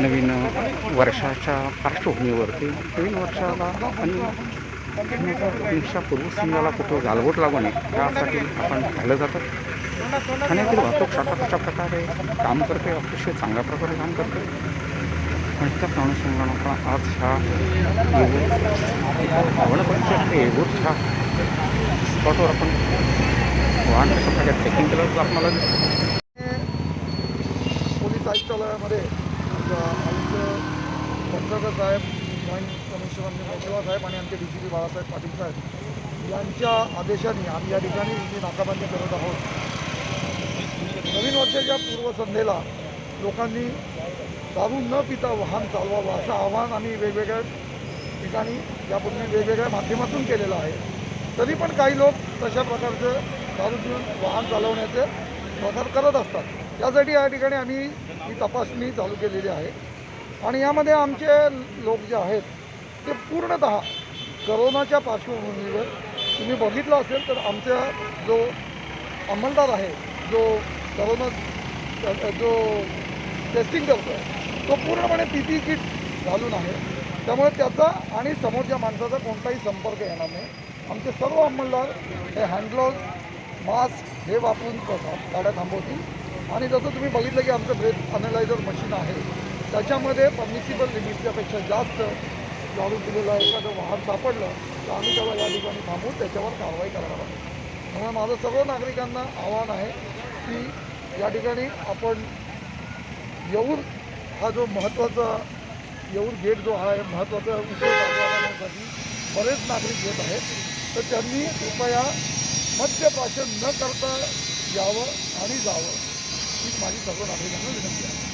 नवीन वर्षाच्या पार्श्वभूमीवरती नवीन वर्षाला आणि तुमच्या पूर्वसंघाला कुठं गालबोट लागू नये यासाठी आपण पाहिलं जातं. ठाण्यातील वाहतूक शाखा कशा प्रकारे काम करते अतिशय चांगल्या प्रकारे काम करते. आणि त्याच अनुषंगानं आपण आज ह्या वनपक्षी येऊरच्या स्पॉटवर आपण वाहन कशा प्रकारे चेकिंग केलं तर आपल्याला? पोलीस आयुक्तालयामध्ये आयुक्त साहेब जॉईंट कमिशनर मेशवा साहेब आणि आमचे D C P Balasaheb Patil साहेब यांच्या आदेशाने आम्ही या ठिकाणी ही नाकाबंदी करत आहोत. नवीन वर्षाच्या पूर्वसंध्येला लोकांनी दारू न पिता वाहन चालवावं असं आवाहन आम्ही वेगवेगळ्या ठिकाणी यापूर्वी वेगवेगळ्या माध्यमातून केलेलं आहे. तरी पण काही लोक तशा प्रकारचं दारू पिऊन वाहन चालवण्याचे प्रकार करत असतात. त्यासाठी या ठिकाणी आम्ही ही तपासणी चालू केलेली आहे. आणि यामध्ये आमचे लोक जे आहेत ते पूर्णत करोनाच्या पार्श्वभूमीवर तुम्ही बघितलं असेल तर आमचा जो अंमलदार आहे जो करोना जो टेस्टिंग करतो आहे तो पूर्णपणे पी पी किट घालून आहे. त्यामुळे त्याचा आणि समोरच्या माणसाचा कोणताही संपर्क येणार नाही. आमचे सर्व अंमलदार हे हँडग्लोव्ज मास्क हे वापरून करतात गाड्या थांबवतील. आणि जसं तुम्ही बघितलं की आमचं ब्रेथ अनलायझर मशीन आहे त्याच्यामध्ये परमिसिबल लिमिटच्यापेक्षा जास्त दारू पिलेलं एखादं वाहन सापडलं तर आम्ही त्याला या ठिकाणी थांबून त्याच्यावर कारवाई करणार आहोत त्यामुळे माझं सर्व नागरिकांना आव्हान आहे की या ठिकाणी आपण येऊर हा जो महत्त्वाचा येऊर गेट जो आहे महत्त्वाचा विषय दाखवण्यासाठी बरेच नागरिक येत आहेत. तर त्यांनी कृपया मद्यप्राशन न करता यावं आणि जावं. हीच माझी सर्व नागरिकांना विनंती आहे